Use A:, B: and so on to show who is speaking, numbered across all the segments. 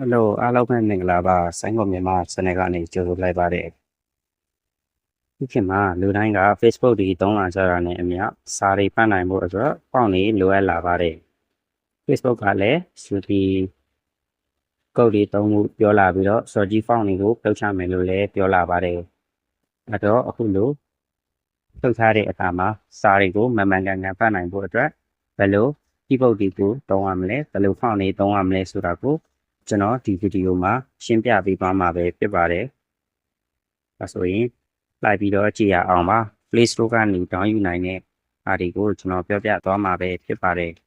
A: ဟယ်လိုအားလုံးပဲမင်္ဂလာပါဆိုင်းကုန်မြန်မာ channel ကနေကြိုဆိုလိုက်ပါတယ်ဒီခေတ်မှာလူတိုင်းက Facebook တွေသုံးလာကြတာနဲ့အမျှစာတွေပတ်နိုင်ဖို့အတွက်ပေါင့်နေလိုအပ်လာပါတယ် Facebook ကလည်းစဒီကုတ်တွေသုံးဖို့ပြောလာပြီးတော့ search font တွေကိုပြုတ်ချမယ်လို့လည်းပြောလာပါတယ်အဲတော့အခုလိုပြုတ်ချတဲ့အခါမှာစာတွေကိုမမှန်ကန်ကန်ပတ်နိုင်ဖို့အတွက်ဘယ်လို keyboard တွေကိုသုံးရမလဲဘယ်လို font တွေသုံးရမလဲဆိုတာကို ကျွန်တော်ဒီဗီဒီယိုမှာရှင်းပြပေးသွားမှာပဲဖြစ်ပါတယ်။ဒါဆိုရင်လိုက်ပြီးတော့ကြည့်ရအောင်ပါ Play Store ကနေ down ယူနိုင်တဲ့အားတွေကိုကျွန်တော်ပြောပြသွားမှာပဲဖြစ်ပါတယ်။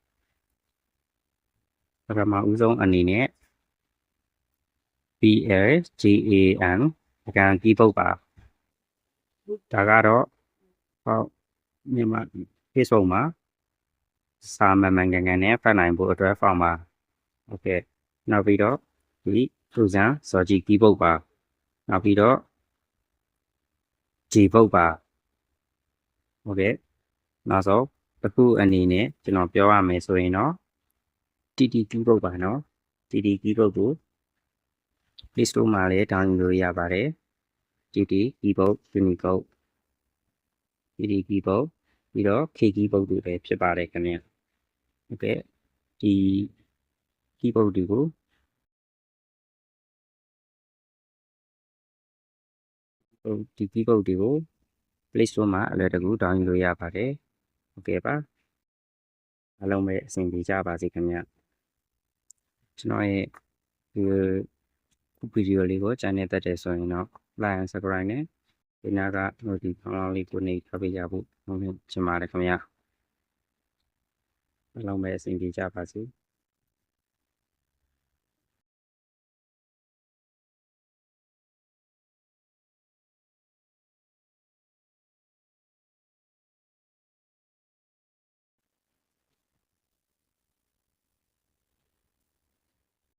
A: ပထမဦးဆုံးအနေနဲ့ BLGAN အကန် keyboard ပါဒါကတော့ဟောမြန်မာ Facebook မှာစာမမှန်ကန်ကန်နဲ့ဖတ်နိုင်ဖို့အတွက် form ပါ။ Okay နောက်ပြီးတော့ဒီထူဆန်စော်ကြီး keyboard ပါနောက်ပြီးတော့ G board ပါဟုတ်ကဲ့နောက်ဆုံးတစ်ခုအနေနဲ့ကျွန်တော်ပြောရမယ်ဆိုရင်တော့ TT keyboard ပါနော် TT keyboard ကို Play Store မှာလည်း download လုပ်ရပါတယ် TT keyboard Unicode TT keyboard ပြီးတော့ K keyboard တွေပဲဖြစ်ပါတယ်ခင်ဗျဟုတ်ကဲ့ဒီ keyboard တွေကိုဟိုဒီ keyboard တွေကို Play Store မှာအလွယ်တကူ download လုပ်ရပါတယ်။ဟုတ်ကဲ့ပါ။အားလုံးပဲအဆင်ပြေကြပါစေခင်ဗျ။ကျွန်တော်ရဲ့ဒီဗီဒီယိုလေးကို channel တက်တယ်ဆိုရင်တော့ like and subscribe နဲ့ဒီနာက notification လေးကိုနေထားပေးကြဖို့နှုတ်ချင်ပါတယ်ခင်ဗျာ။အားလုံးပဲအဆင်ပြေကြပါစေ။